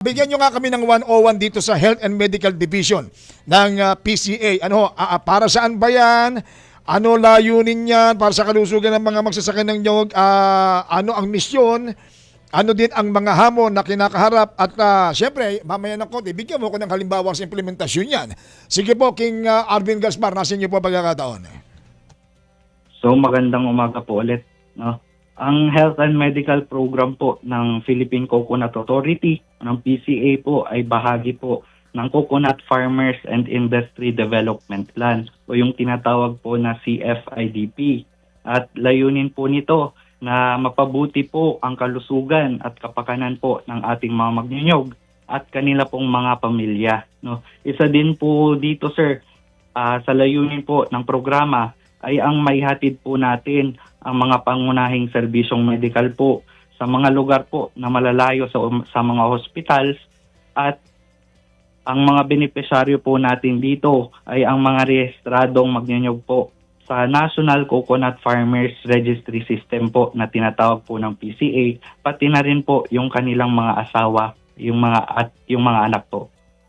Bigyan nyo nga kami ng 101 dito sa Health and Medical Division ng ah, PCA. Ano, ah, para saan ba yan? Ano layunin yan? Para sa kalusugan ng mga magsasaka ng nyog? Ah, ano ang misyon? Ano din ang mga hamon na kinakaharap? At ah, syempre, mamaya ng konti, bigyan mo ko ng halimbawa sa implementasyon yan. Sige po, King ah, Arvin Gaspar, nasa inyo po pagkakataon. So magandang umaga po ulit. No? Ang Health and Medical Program po ng Philippine Coconut Authority ng PCA po ay bahagi po ng Coconut Farmers and Industry Development Plan o yung tinatawag po na CFIDP. At layunin po nito na mapabuti po ang kalusugan at kapakanan po ng ating mga magnyonyog at kanila pong mga pamilya. No? Isa din po dito sir, ah, sa layunin po ng programa ay ang maihatid po natin ang mga pangunahing serbisyong medical po sa mga lugar po na malalayo sa, sa mga hospitals at ang mga benepisyaryo po natin dito ay ang mga rehistradong magnyanyog po sa National Coconut Farmers Registry System po na tinatawag po ng PCA pati na rin po yung kanilang mga asawa yung mga at yung mga anak po